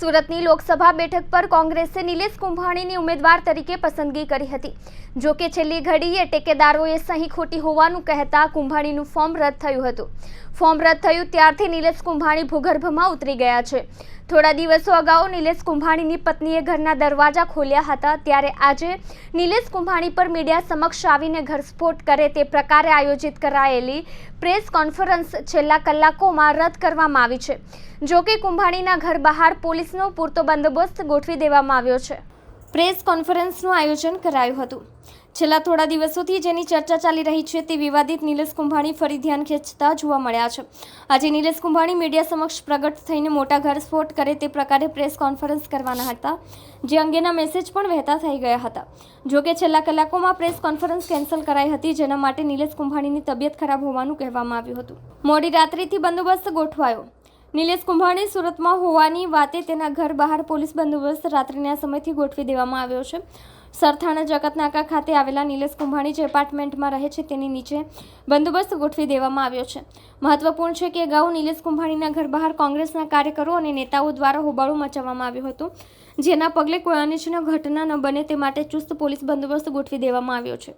સુરતની લોકસભા બેઠક પર કોંગ્રેસે નિલેશ કુંભાણીની ઉમેદવાર તરીકે પસંદગી કરી હતી. જો કે છેલ્લી ઘડીએ ટેકેદારોએ સહી ખોટી હોવાનું કહેતા કુંભાણીનું ફોર્મ રદ થયું હતું. ફોર્મ રદ થયું ત્યારથી નિલેશ કુંભાણી ભૂગર્ભમાં ઉતરી ગયા છે. થોડા દિવસો અગાઉ નિલેશ કુંભાણીની પત્નીએ ઘરના દરવાજા ખોલ્યા હતા. ત્યારે આજે નિલેશ કુંભાણી પર મીડિયા સમક્ષ આવીને ઘરસ્ફોટ કરે તે પ્રકારે આયોજિત કરાયેલી પ્રેસ કોન્ફરન્સ છેલ્લા કલાકોમાં રદ કરવામાં આવી છે. જો કે કુંભાણીના ઘર બહાર પોલીસનો પૂરતો બંદોબસ્ત ગોઠવી દેવામાં આવ્યો છે. પ્રેસ કોન્ફરન્સનું આયોજન કરાયું હતું. છેલ્લા થોડા દિવસોથી જેની ચર્ચા ચાલી રહી છે તે વિવાદિત નિલેશ કુંભાણી ફરી ધ્યાન ખેંચતા જોવા મળ્યા છે. આજે નિલેશ કુંભાણી મીડિયા સમક્ષ પ્રગટ થઈને મોટા ઘરસ્ફોટ કરે તે પ્રકારે પ્રેસ કોન્ફરન્સ કરવાના હતા, જે અંગેના મેસેજ પણ વહેતા થઈ ગયા હતા. જો કે છેલ્લા કલાકોમાં પ્રેસ કોન્ફરન્સ કેન્સલ કરાઈ હતી, જેના માટે નિલેશ કુંભાણીની તબિયત ખરાબ હોવાનું કહેવામાં આવ્યું હતું. મોડી રાત્રિથી બંદોબસ્ત ગોઠવાયો. નિલેશ કુંભાણી સુરતમાં હોવાની વાતે તેના ઘર બહાર પોલીસ બંદોબસ્ત રાત્રિના સમયથી ગોઠવી દેવામાં આવ્યો છે. સરથાણા જગતનાકા ખાતે આવેલા નિલેશ કુંભાણી જે એપાર્ટમેન્ટમાં રહે છે તેની નીચે બંદોબસ્ત ગોઠવી દેવામાં આવ્યો છે. મહત્વપૂર્ણ છે કે અગાઉ નિલેશ કુંભાણીના ઘર બહાર કોંગ્રેસના કાર્યકરો અને નેતાઓ દ્વારા હોબાળો મચાવવામાં આવ્યું હતું. જેના પગલે કોઈ અનિચ્છનીય ઘટના ન બને તે માટે ચુસ્ત પોલીસ બંદોબસ્ત ગોઠવી દેવામાં આવ્યો છે.